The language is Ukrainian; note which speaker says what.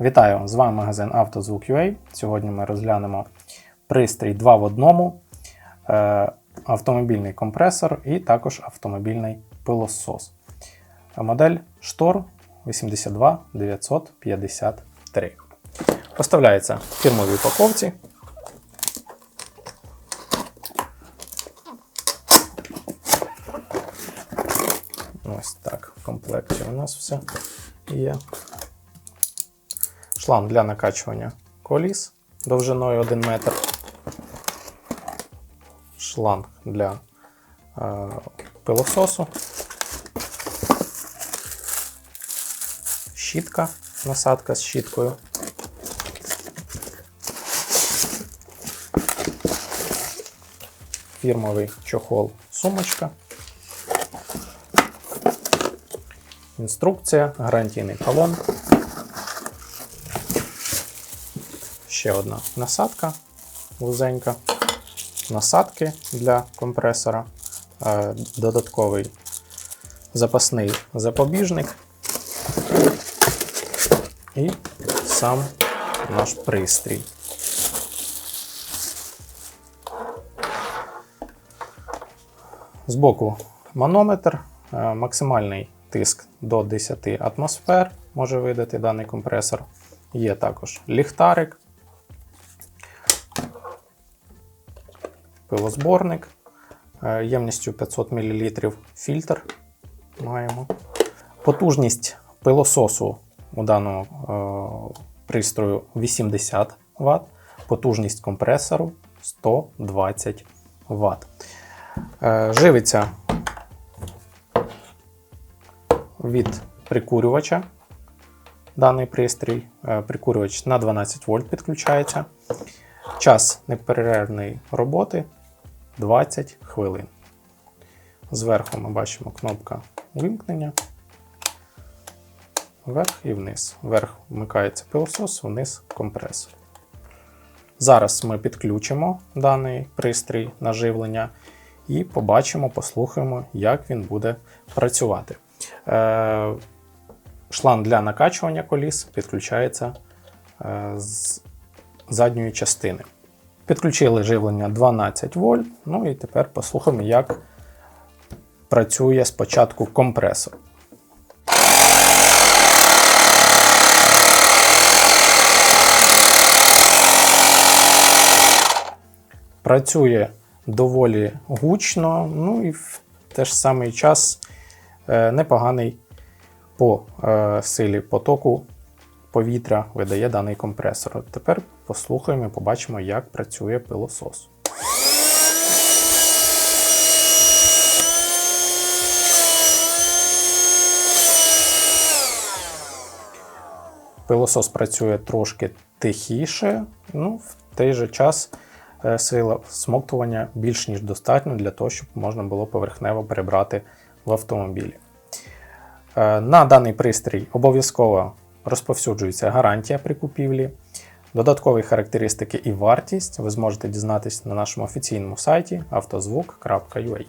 Speaker 1: Вітаю! З вами магазин «Автозвук.UA». Сьогодні ми розглянемо пристрій 2 в одному, е, автомобільний компресор і також автомобільний пилосос. Модель Штор 82953. Поставляється в фірмовій упаковці. Ось так, в комплекті у нас все є. Шланг для накачування коліс довжиною 1 метр. Шланг для е, пилососу. Щітка, насадка з щіткою. Фірмовий чохол сумочка. Інструкція, гарантійний талон. Ще одна насадка вузенька, насадки для компресора, е, додатковий запасний запобіжник. І сам наш пристрій. Збоку манометр, е, максимальний тиск до 10 атмосфер може видати даний компресор. Є також ліхтарик, пилозборник е, ємністю 500 мл фільтр маємо. Потужність пилососу у даному е, пристрою 80 Вт, потужність компресору 120 Вт. Е, живиться від прикурювача. Даний пристрій, е, прикурювач на 12 вольт підключається. Час неперервної роботи 20 хвилин. Зверху ми бачимо кнопка вимкнення. Вверх і вниз. Вверх вмикається пилосос, вниз компресор. Зараз ми підключимо даний пристрій на живлення і побачимо, послухаємо, як він буде працювати. Е, Шланг для накачування коліс підключається е, з задньої частини. Підключили живлення 12 вольт. Ну і тепер послухаємо, як працює спочатку компресор. Працює доволі гучно, ну і в той ж самий час е, непоганий по е, силі потоку повітря видає даний компресор. Тепер послухаємо і побачимо, як працює пилосос. Пилосос працює трошки тихіше, ну, в той же час е, сила смоктування більш ніж достатньо для того, щоб можна було поверхнево перебрати в автомобілі. Е, На даний пристрій обов'язково розповсюджується гарантія при купівлі. Додаткові характеристики і вартість ви зможете дізнатися на нашому офіційному сайті автозвук.ua.